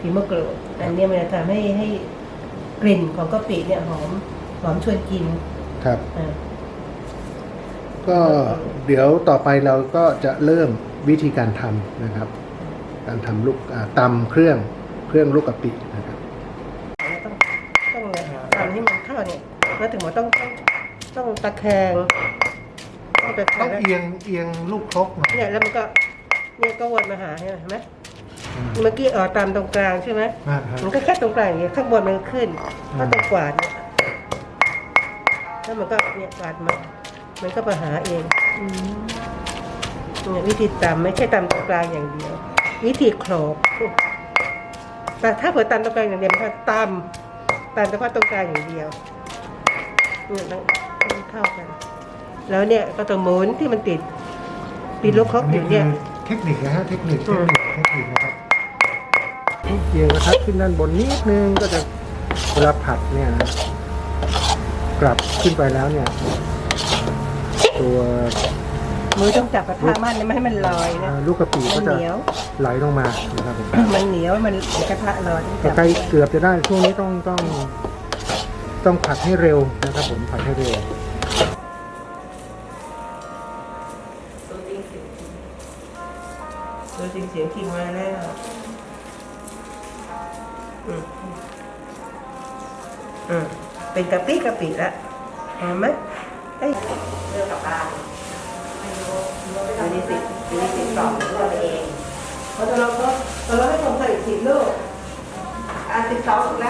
ผิวมะกรูดอันเนี้ยมันจะทำให้ให้กลิ่นของกะปิเนี่ยหอมหอมชวนกินครับ อ่า ก็เดี๋ยวต่อไปเราก็จะเริ่มวิธีการทำนะครับ การทำลูกอ่าตำเครื่องเครื่องลูกกะปินะครับ ต้องต้องเนี่ยทำให้มันเข้าเนี่ยแล้วถึงว่าต้องต้องต้องตะแคงต้องตะแคต้องงเอียงเอียงลูกครกหน่อยเนี่ยแล้วมันก็เนี่ยก็วนมาหาเห็นไหม เมื่อกี้เออตามตรงกลางใช่ไหมอ่าฮะมันก็แค่ตรงกลางอย่างเงี้ยข้างบนมันขึ้นอืม ก็ตรงกวาดเนี่ยแล้วมันก็เนี่ยกวาดมามันก็มาหาเองเนี่ยวิธีตำไม่ใช่ตำตรงกลางอย่างเดียว วิธีโขลกแต่ถ้าเผื่อตำตรงกลางอย่างเดียวมันก็ตำตำเฉพาะตรงกลางอย่างเดียวเนี่ยต้องต้องเข้ากัน แล้วเนี่ยก็ต้องหมุนที่มันติดติดลูกครกอยู่เนี่ยเทคนิคนะฮะเทคนิคอืเทคมนิค เทคนิคนะครับเอียงนะครับขึ้นด้านบนนิดนึงก็จะเวลาผัดเนี่ยนะกลับขึ้นไปแล้วเนี่ย ตัวมือต้องจับกระทะมันไม่ให้มันลอยนะอ่าลูกกะปิมัก็นจะเหนียวไหลลงมานะครับผมมันเหนียวมันกระทะร้อนต้องก็จับใกล้เกือบจะได้ช่วงนี้ต้องต้องต้องผัดให้เร็วนะครับผมผัดให้เร็ว ดูสิงเสียงกิ่งมาแล้วอืมอเป็นกะปิกะปิละหอมไหมเอ้ยเรื่องกับบ้านอันนี้สิอันนี้สิบสองเราอกเองเพราะเราก็เราให้ผมใส่สิบลูกอะสิบสองถูกแล้ว